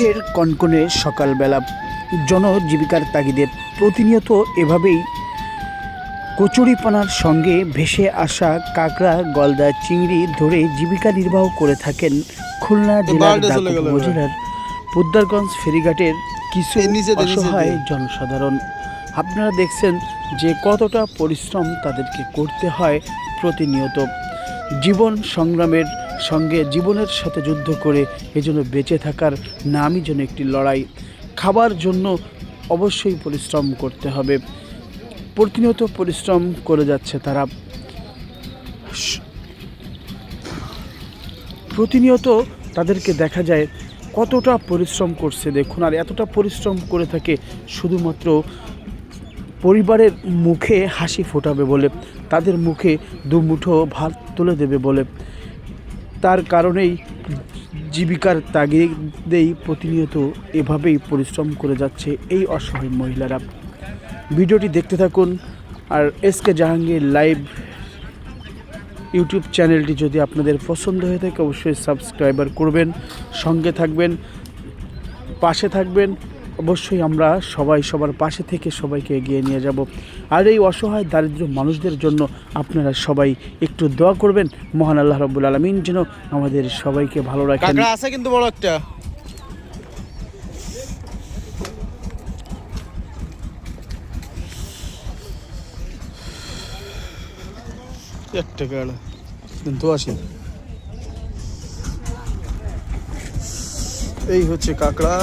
শীতের কনকনে সকালবেলা জনজীবিকার তাগিদে প্রতিনিয়ত এভাবেই কচুরিপানার সঙ্গে ভেসে আসা কাঁকড়া গলদা চিংড়ি ধরে জীবিকা নির্বাহ করে থাকেন খুলনা জেলার। উপজেলার পুদ্দারগঞ্জ ফেরিঘাটের কিছু। অসহায় জনসাধারণ আপনারা দেখছেন যে কতটা পরিশ্রম তাদেরকে করতে হয় প্রতিনিয়ত জীবন সংগ্রামের সঙ্গে জীবনের সাথে যুদ্ধ করে এজন্য বেঁচে থাকার নামই যেন একটি লড়াই। খাবার জন্য অবশ্যই পরিশ্রম করতে হবে। প্রতিনিয়ত পরিশ্রম করে যাচ্ছে তারা। প্রতিনিয়ত তাদেরকে দেখা যায় কতটা পরিশ্রম করছে। দেখুন, আর এতটা পরিশ্রম করে থাকে শুধুমাত্র পরিবারের মুখে হাসি ফোটাবে বলে, তাদের মুখে দুমুঠো ভাত তুলে দেবে বলে। তার কারণেই জীবিকার তাগিদেই প্রতিনিয়ত এভাবেই পরিশ্রম করে যাচ্ছে এই অসহায় মহিলারা। ভিডিওটি দেখতে থাকুন আর S K Jahangir live YouTube চ্যানেলটি যদি আপনাদের পছন্দ হয়ে থাকে, অবশ্যই সাবস্ক্রাইবার করবেন, সঙ্গে থাকবেন, পাশে থাকবেন অবশ্যই আমরা সবাই সবার পাশে থেকে সবাইকে এগিয়ে নিয়ে যাব। আর এই অসহায় দারিদ্র মানুষদের জন্য আপনারা সবাই একটু দোয়া করবেন। মহান আল্লাহ রব্বুল আলমিন যেন আমাদের সবাইকে ভালো রাখেন। আছে কিন্তু বড় একটা। এই হচ্ছে কাঁকড়া।